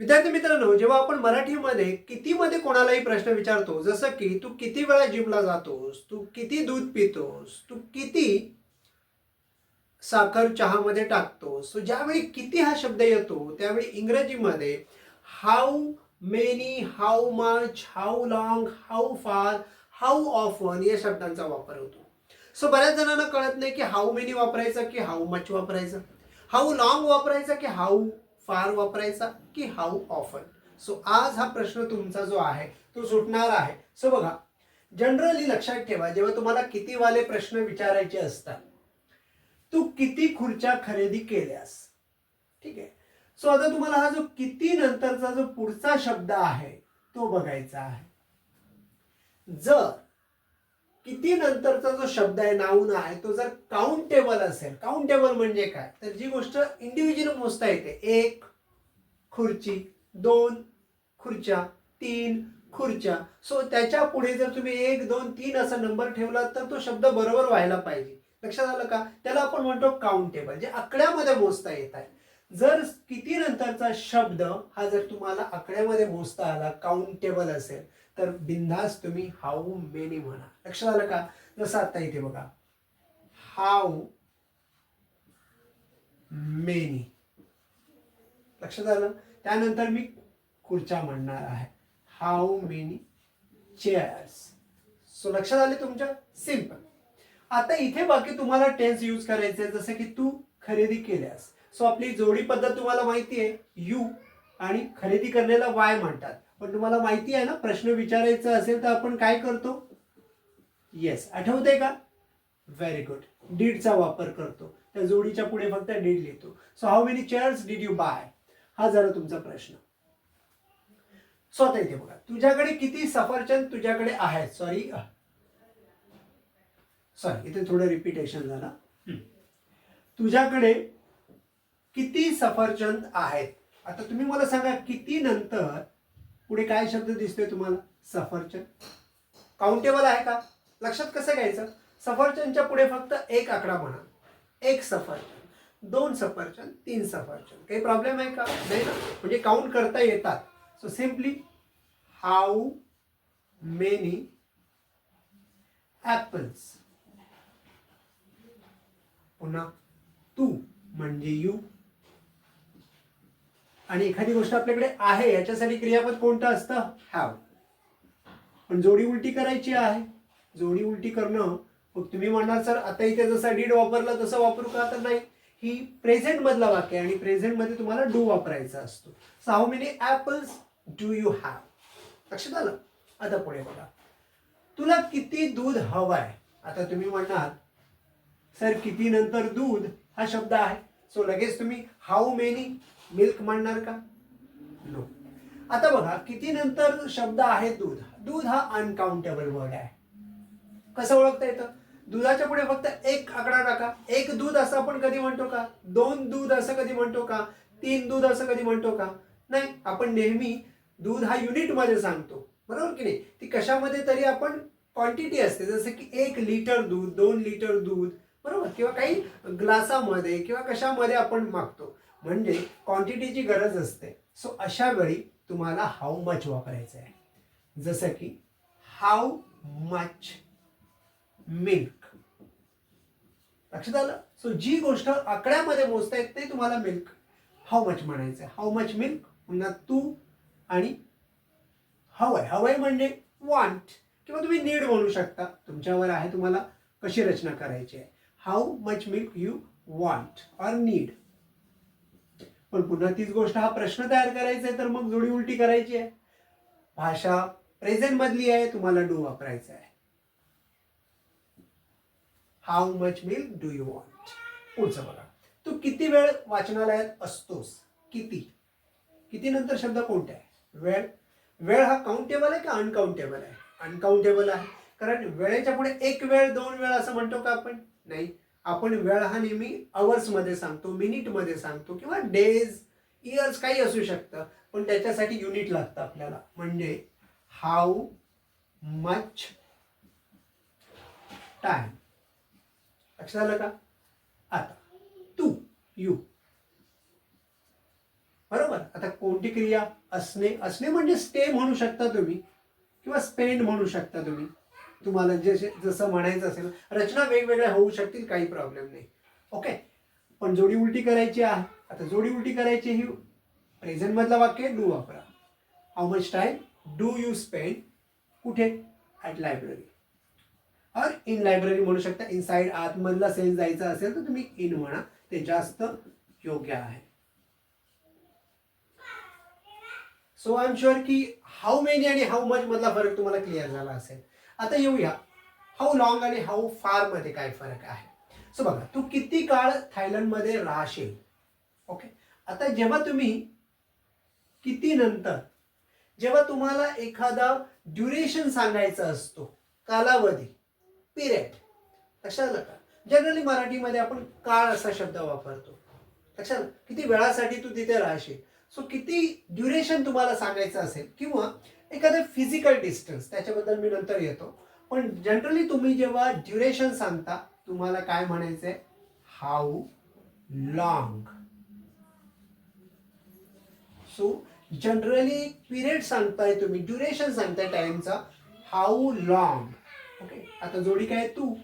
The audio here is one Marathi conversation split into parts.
विद्यार्थी मित्रांनो जेव्हा आपण मराठीमध्ये कितीमध्ये कोणालाही प्रश्न विचारतो जसं की तू किती वेळा जिमला जातोस तू किती दूध पितोस तू किती साखर चहामध्ये टाकतोस सो ज्यावेळी किती हा शब्द येतो त्यावेळी इंग्रजीमध्ये how many how much how long how far how often या शब्दांचा वापर होतो. सो बऱ्याच जणांना कळत नाही की हाऊ मेनी वापरायचा की हाऊ मच वापरायचा. हाऊ लॉंग वापरायचा की हाऊ फार वापरायचा की हाऊ ऑफन? सो आज हा प्रश्न तुमचा जो आहे तो सुटणार आहे. सो बघा जनरली लक्षात ठेवा जेव्हा तुम्हाला किती वाले प्रश्न विचारायचे असतात तू किती खुर्च्या खरेदी केल्यास? ठीक आहे? सो आता तुम्हाला हा जो किती नंतरचा जो पुढचा शब्द आहे तो बघायचा आहे. जर किती नंतरचा जो शब्द आहे नाऊन आहे तो जर काउंटेबल असेल काउंटेबल म्हणजे काय? तर जी गोष्ट इंडिव्हिज्युअल मोजता येते. एक खुर्ची. दोन खुर्च्या. तीन खुर्च्या. सो त्याच्या पुढे जर तुम्ही एक दोन तीन असा नंबर ठेवला तर तो शब्द बरोबर व्हायला पाहिजे. लक्षात आलं का? त्याला आपण म्हणतो काउंटेबल जे आकड्यामध्ये मोजता येत आहे. जर किती नंतरचा शब्द हा जर तुम्हाला आकड्यामध्ये मोजता आला काउंटेबल असेल तर बिंदास तुम्ही हाऊ मेनी म्हणा. लक्षात आलं का? जसं आता इथे बघा. How many. लक्षात आलं? त्यानंतर मी खुर्च्या म्हणणार आहे. How many chairs. सो लक्षात आले तुमच्या? सिंपल आता इथे बाकी तुम्हाला टेन्स यूज करायचे जसं की तू खरेदी केल्यास. सो आपली जोडी पद्धत तुम्हाला माहिती आहे. यू आणि खरेदी करण्याला वाय म्हणतात. पण तुम्हाला माहिती आहे ना प्रश्न विचारायचा असेल तर आपण काय करतो? येस आठवते का? व्हेरी गुड डीडचा वापर करतो. त्या जोडीच्या पुढे फक्त डीड लिहितो. So how many chairs did you buy हा जरा तुमचा प्रश्न. सो आता इथे बघा. तुझ्याकडे किती सफरचंद तुझ्याकडे आहेत? सॉरी सॉरी इथे थोडं रिपिटेशन झालं. तुझ्याकडे किती सफरचंद आहेत? आता तुम्ही मला सांगा किती नंतर पुढे काय शब्द दिसतोय तुम्हाला? सफरचंद. काउंटेबल आहे का? लक्षात कसं घ्यायचं? सफरचंदच्या पुढे फक्त एक आकडा म्हणा. एक सफरचंद दोन सफरचंद तीन सफरचंद. काही प्रॉब्लेम आहे का? नाही ना? म्हणजे काउंट करता येतात. So simply how many apples पुन्हा तू म्हणजे यू आणि एखादी गोष्ट आपल्याकडे आहे याच्यासाठी क्रियापद कोणतं असतं? हॅव पण जोडी उलटी करायची आहे. जोडी उलटी करणं मग तुम्ही म्हणणार सर आता इथे जसं डीड वापरला तसं वापरू का? तर नाही. ही प्रेझेंट मधला वाक्य आहे आणि प्रेझेंटमध्ये तुम्हाला डू वापरायचा असतो. So how many apples do you have लक्षात आलं? आता पुढे बघा. तुला किती दूध हवंय? आता तुम्ही म्हणणार सर किती नंतर दूध? हा शब्द आहे. सो लगेच तुम्ही हाऊ मेनी मिल्क म्हणणार का? नो आता बघा किती नंतर शब्द आहे दूध. दूध हा अनकाउंटेबल वर्ड आहे. कसं ओळखता येतं? दुधाच्या पुढे फक्त एक आकडा टाका. एक दूध असं आपण कधी म्हणतो का? दोन दूध असं कधी म्हणतो का? तीन दूध असं कधी म्हणतो का? नाही आपण नेहमी दूध हा युनिटमध्ये सांगतो. बरोबर की नाही? ती कशामध्ये तरी आपण क्वांटिटी असते. जसं की एक लिटर दूध दोन लिटर दूध. बरोबर? किंवा काही ग्लासामध्ये किंवा कशामध्ये आपण मागतो. म्हणजे क्वांटिटीची गरज असते. सो अशा वेळी तुम्हाला हाऊ मच वापरायचं आहे. जसं की हाऊ मच मिल्क लक्षात आलं? सो जी गोष्ट आकड्यामध्ये मोजता येत नाही तुम्हाला मिल्क हाऊ मच म्हणायचं आहे. हाऊ मच मिल्क पुन्हा तू आणि हवय हवय म्हणजे वांट किंवा तुम्ही नीड म्हणू शकता. तुमच्यावर आहे तुम्हाला कशी रचना करायची आहे. How much milk you want or need पण पुन्हा तीच गोष्ट हा प्रश्न तयार करायचा आहे तर मग जोडी उलटी करायची आहे. भाषा प्रेझेंट मधली आहे तुम्हाला डू वापरायचा आहे. How much milk do you want पुढचं बघा. तू किती वेळ वाचनालयात असतोस? किती? किती नंतर शब्द कोणते आहे? वेळ. वेळ हा काउंटेबल आहे का अनकाउंटेबल आहे? अनकाउंटेबल आहे. कारण वेळेच्या पुढे एक वेळ दोन वेळ असं म्हणतो का आपण? नाही. आपण वेळ हा नेहमी अवर्समध्ये सांगतो मिनिटमध्ये सांगतो किंवा डेज इयर्स काही असू शकतं पण त्याच्यासाठी युनिट लागतं आपल्याला. म्हणजे हाऊ मच टाइम लक्षात आलं का? आता तू यू बरोबर? आता कोणती क्रिया? असणे असणे म्हणजे स्टे म्हणू शकता तुम्ही किंवा स्पेंड म्हणू शकता तुम्ही. तुम्हाला जसे जसं म्हणायचं असेल रचना वेगवेगळ्या होऊ शकतील काही प्रॉब्लेम नाही. ओके पण जोडी उलटी करायची आहे. आता जोडी उलटी करायची ही प्रेझेंट मधलं वाक्य डू वापरा. How much time do you spend कुठे? At library or in library म्हणू शकता. इनसाइड आतमधला सेन्स जायचा असेल तर तुम्ही इन म्हणा. ते जास्त योग्य आहे. सो आय एम शुअर की हाऊ मेनी आणि हाऊ मच मधला फरक तुम्हाला क्लिअर झाला असेल. आता येऊया. हाऊ लॉंग आणि हाऊ फारमध्ये काय फरक आहे? सो बघा तू किती काळ थायलंडमध्ये राहशील? ओके आता जेव्हा तुम्ही किती नंतर जेव्हा तुम्हाला एखादा ड्युरेशन सांगायचा असतो कालावधी पिरियड लक्षात आलं का जनरली मराठीमध्ये आपण काळ असा शब्द वापरतो. लक्षात किती वेळासाठी तू तिथे राहशील? सो किती ड्युरेशन तुम्हाला सांगायचं असेल किंवा एखादं फिजिकल डिस्टन्स त्याच्याबद्दल मी नंतर येतो. पण जनरली तुम्ही जेव्हा ड्युरेशन सांगता तुम्हाला काय म्हणायचंय? How long so generally period सांगताय तुम्ही ड्युरेशन सांगताय टाइमचा हाऊ लॉंग ओके आता जोडी काय तू?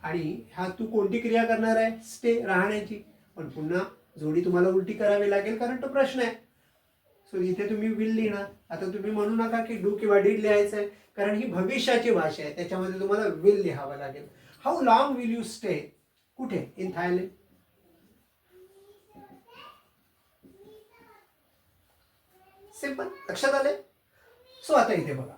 आणि हा तू कोणती क्रिया करणार आहे? स्टे राहण्याची. पण पुन्हा जोडी तुम्हाला उलटी करावी लागेल कारण तो प्रश्न आहे. सो इथे तुम्ही विल लिहिणार. आता तुम्ही म्हणू नका की डू किंवा डीड लिहायचं आहे कारण ही भविष्याची भाषा आहे त्याच्यामध्ये तुम्हाला विल लिहावं लागेल. How long will you stay कुठे? इन थायलंड सिंपल लक्षात आले सो आता इथे बघा.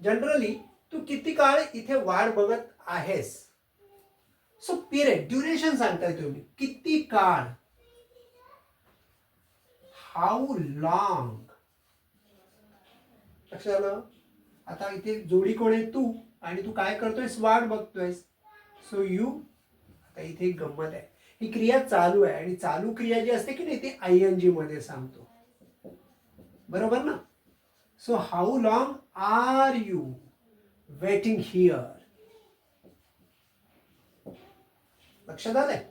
जनरली तू किती काळ इथे वाट बघत आहेस? सो पिरियड ड्युरेशन सांगताय तुम्ही. किती काळ? हाऊ लॉंग लक्षात आलं? आता इथे जोडी कोण आहे तू? आणि तू काय करतोयस? वाट बघतोयस. सो यू आता इथे एक गंमत आहे. ही क्रिया चालू आहे आणि चालू क्रिया जी असते की नाही ती आय एन जी मध्ये सांगतो. बरोबर ना? So how long are you waiting here लक्षात आलंय?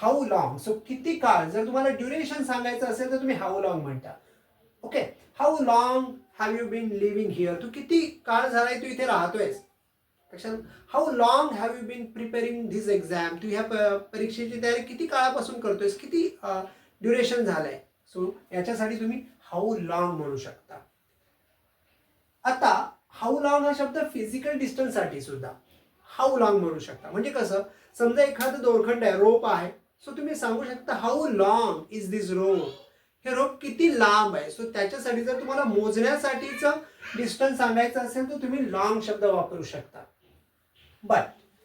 हाऊ लॉंग सो किती काळ? जर तुम्हाला ड्युरेशन सांगायचं असेल तर तुम्ही हाऊ लॉंग म्हणता. Okay how long have you been living here तू किती काळ झालाय? तू इथे राहतोयस. How long have you been preparing this exam तू ह्या परीक्षेची तयारी किती काळापासून करतोयस? किती ड्युरेशन झालंय? सो याच्यासाठी तुम्ही हाऊ लॉंग म्हणू शकता. आता हाऊ लॉंग हा शब्द फिजिकल डिस्टन्ससाठी सुद्धा. हाऊ लॉंग म्हणू शकता. म्हणजे कसं? समजा एखादं दोरखंड आहे रोप आहे. सो तुम्ही सांगू शकता how long is this rope हे रोप किती लांब आहे? सो त्याच्यासाठी जर तुम्हाला मोजण्यासाठीचं डिस्टन्स सांगायचं असेल तर तुम्ही लॉंग शब्द वापरू शकता. बट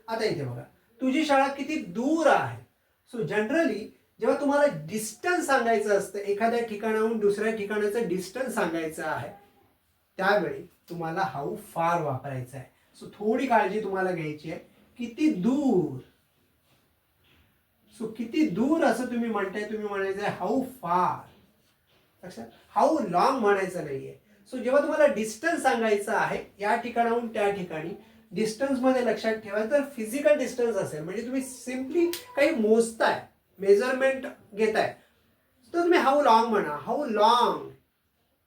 आता इथे बघा. तुझी शाळा किती दूर आहे? सो जनरली जेव्हा तुम्हाला डिस्टन्स सांगायचं असतं एखाद्या ठिकाणाहून दुसऱ्या ठिकाणाचं डिस्टन्स सांगायचं आहे त्यावेळी तुम्हाला हाऊ फार वापरायचा आहे. सो थोडी काळजी तुम्हाला घ्यायची आहे. किती दूर? सो किती दूर असं तुम्ही म्हणताय तुम्ही म्हणायचं आहे हाऊ फार लक्षात? हाऊ लॉंग म्हणायचं नाहीये. सो जेव्हा तुम्हाला डिस्टन्स सांगायचं आहे या ठिकाणाहून त्या ठिकाणी डिस्टन्समध्ये लक्षात ठेवा तर फिजिकल डिस्टन्स असेल. म्हणजे तुम्ही सिम्पली काही मोजताय मेजरमेंट घेताय. तर तुम्ही हाऊ लॉंग म्हणा how long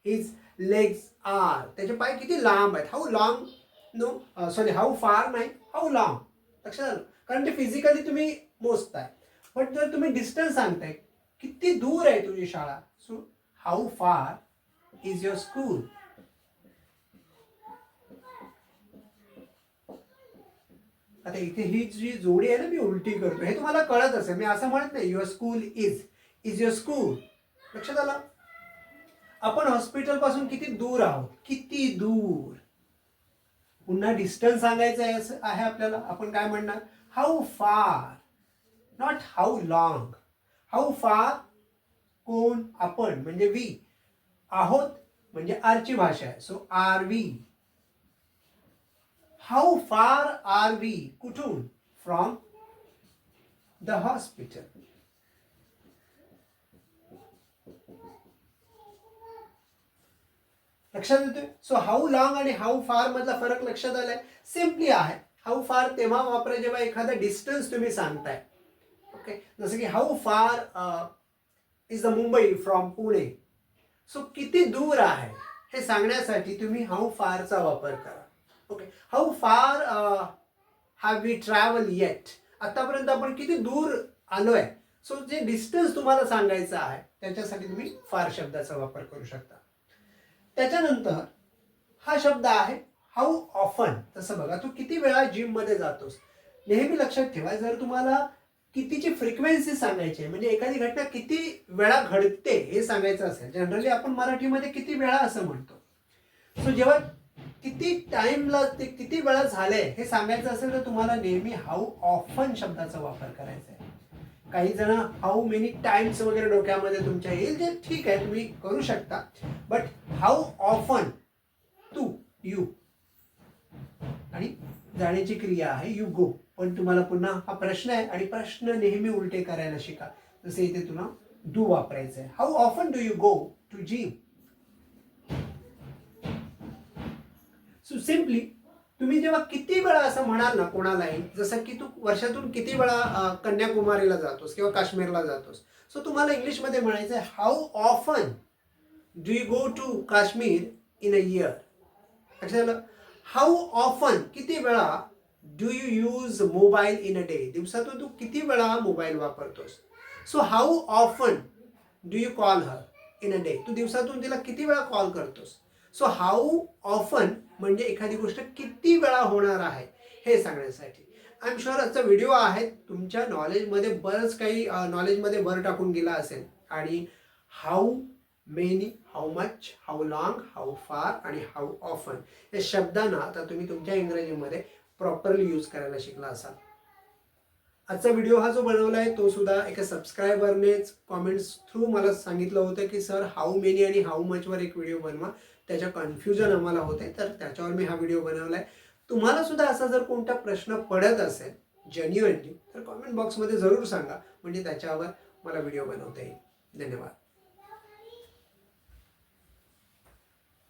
his legs are त्याचे पाय किती लांब आहेत? How long no sorry how far नाही हाऊ लॉंग लक्षात आलं? कारण ते फिजिकली तुम्ही मोजताय. बट जर तुम्ही डिस्टन्स सांगताय किती दूर आहे तुझी शाळा? So how far is your school आता इथे ही जी जोडी आहे ना मी उलटी करतो. हे तुम्हाला कळत असेल. मी असं म्हणत नाही your school is is your school लक्षात आलं? आपण हॉस्पिटलपासून किती दूर आहोत? किती दूर? पुन्हा डिस्टन्स सांगायचं आहे असं आहे आपल्याला? आपण काय म्हणणार? हाऊ फार नॉट हाऊ लॉंग हाऊ फार कोण आपण म्हणजे वी आहोत म्हणजे आरची भाषा आहे. So are we how far are we कुठून? फ्रॉम द हॉस्पिटल लक्षात येतोय? सो हाऊ लॉंग आणि हाऊ फार मधला फरक लक्षात आलाय? सिम्पली आहे. हाऊ फार तेव्हा वापरा जेव्हा एखादा डिस्टन्स तुम्ही सांगताय. ओके जसं की how far is the Mumbai from Pune so किती दूर आहे? हे सांगण्यासाठी तुम्ही हाऊ फारचा वापर करा. Okay how far have we travel yet आतापर्यंत आपण किती दूर आलोय? सो जे डिस्टन्स तुम्हाला सांगायचं आहे त्याच्यासाठी तुम्ही फार शब्दाचा वापर करू शकता. त्याच्यानंतर हा शब्द आहे हाऊ ऑफन तसं बघा तू किती वेळा जिममध्ये जातोस? नेहमी लक्षात ठेवा जर तुम्हाला कितीची फ्रिक्वेन्सी सांगायची आहे? म्हणजे एखादी घटना किती वेळा घडते हे सांगायचं असेल जनरली आपण मराठीमध्ये किती वेळा असं म्हणतो? सो जेव्हा किती टाइमला ते किती वेळा झालंय हे सांगायचं असेल तर तुम्हाला नेहमी हाऊ ऑफन शब्दाचा वापर करायचा आहे. काही जण हाऊ मेनी टाइम्स वगैरे डोक्यामध्ये तुमच्या येईल जे ठीक आहे तुम्ही करू शकता. बट हाऊ ऑफन तू यू आणि जाण्याची क्रिया आहे यू गो पण तुम्हाला पुन्हा हा प्रश्न आहे आणि प्रश्न नेहमी उलटे करायला शिका. जसे इथे तुला डू वापरायचं आहे. How often do you go to gym so simply तुम्ही जेव्हा किती वेळा असं म्हणाल ना कोणालाही जसं की तू वर्षातून किती वेळा कन्याकुमारीला जातोस किंवा काश्मीरला जातोस. सो तुम्हाला इंग्लिशमध्ये म्हणायचं आहे how often do you go to Kashmir in a year अच्छा आलं हाऊ ऑफन किती वेळा do you use mobile in a day दिवसातून तू किती वेळा मोबाईल वापरतोस? So how often do you call her in a day तू दिवसातून तिला किती वेळा कॉल करतोस? सो हाऊ ऑफन म्हणजे एखादी गोष्ट किती वेळा होणार आहे हे सांगण्यासाठी. आय एम शुअर आजचा व्हिडिओ आहे. तुमच्या नॉलेजमध्ये बरंच काही नॉलेजमध्ये भर टाकून गेला असेल. आणि how many how much how long how far आणि हाऊ ऑफन या शब्दांना आता तुम्ही तुमच्या इंग्रजीमध्ये प्रॉपरली यूज करायला शिकला असाल. आजचा व्हिडिओ हा जो बनवला आहे तो सुद्धा एका सबस्क्रायबरनेच कॉमेंट्स थ्रू मला सांगितलं होतं की सर हाऊ मेनी आणि हाऊ मचवर एक व्हिडिओ बनवा. त्याच्या कन्फ्युजन आम्हाला होते तर त्याच्यावर मी हा व्हिडिओ बनवला आहे तुम्हाला सुद्धा असा जर कोणता प्रश्न पडत असेल जेन्युअनली तर कॉमेंट बॉक्समध्ये जरूर सांगा म्हणजे त्याच्यावर मला व्हिडिओ बनवता येईल. धन्यवाद.